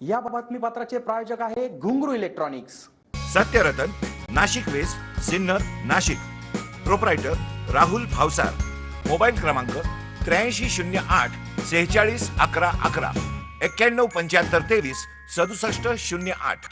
या बातमीपत्राचे प्रायोजक आहे Ghungru electronics. Satyaratan Nashik west Sinnar Nashik. Proprietor Rahul Bhavsar. Mobile क्रमांक त्र्याऐंशी शून्य आठ सेहेचाळीस अकरा अकरा. एक्क्याण्णव पंच्याहत्तर तेवीस सदुसष्ट शून्य आठ.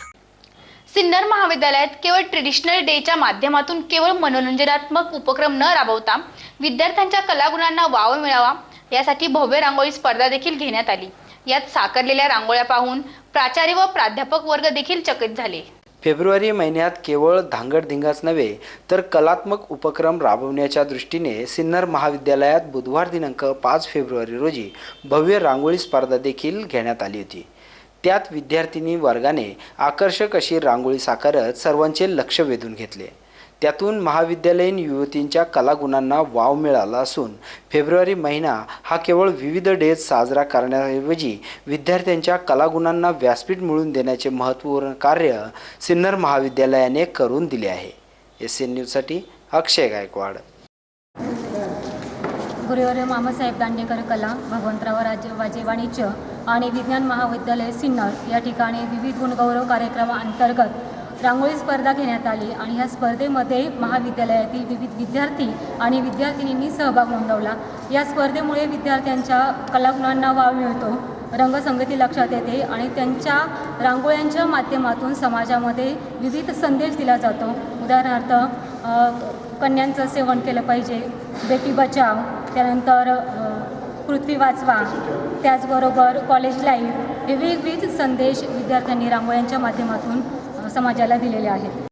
सिन्नर महाविद्यालयात केवळ ट्रेडिशनल डेच्या माध्यमातून केवळ मनोरंजनात्मक उपक्रम न राबवता विद्यार्थ्यांच्या कलागुणांना वाव मिळावा यासाठी भव्य रांगोळी स्पर्धा देखील घेण्यात आली. यात साकारलेल्या रांगोळ्या पाहून प्राचार्य व प्राध्यापक वर्ग देखील चकित झाले. फेब्रुवारी महिन्यात केवळ धांगडधिंगाच नव्हे तर कलात्मक उपक्रम राबवण्याच्या दृष्टीने सिन्नर महाविद्यालयात बुधवार दिनांक पाच फेब्रुवारी रोजी भव्य रांगोळी स्पर्धा देखील घेण्यात आली होती. त्यात विद्यार्थिनी वर्गाने आकर्षक अशी रांगोळी साकारत सर्वांचे लक्ष वेधून घेतले. त्यातून महाविद्यालयीन युवतींच्या कलागुणांना वाव मिळाला असून फेब्रुवारी महिना हा केवळ विविध डेज साजरा करण्याऐवजी विद्यार्थ्यांच्या कलागुणांना व्यासपीठ मिळवून देण्याचे महत्त्वपूर्ण कार्य सिन्नर महाविद्यालयाने करून दिले आहे. एस एन न्यूजसाठी अक्षय गायकवाड. गुरुवर्य मामासाहेब दांडेकर कला भगवंतराव राजे वाजे वाणिज्य आणि विज्ञान महाविद्यालय सिन्नर या ठिकाणी विविध गुणगौरव कार्यक्रमाअंतर्गत रांगोळी स्पर्धा घेण्यात आली आणि ह्या स्पर्धेमध्ये महाविद्यालयातील विविध विद्यार्थी आणि विद्यार्थिनींनी सहभाग नोंदवला. या स्पर्धेमुळे विद्यार्थ्यांच्या कलागुणांना वाव मिळतो रंगसंगती लक्षात येते आणि त्यांच्या रांगोळ्यांच्या माध्यमातून समाजामध्ये विविध संदेश दिला जातो. उदाहरणार्थ कन्यांचं सेवन केलं पाहिजे बेटी बचाव त्यानंतर पृथ्वी वाचवा त्याचबरोबर कॉलेज लाईफ हे विविध संदेश विद्यार्थ्यांनी रांगोळ्यांच्या माध्यमातून समाजाला दिलेले आहेत.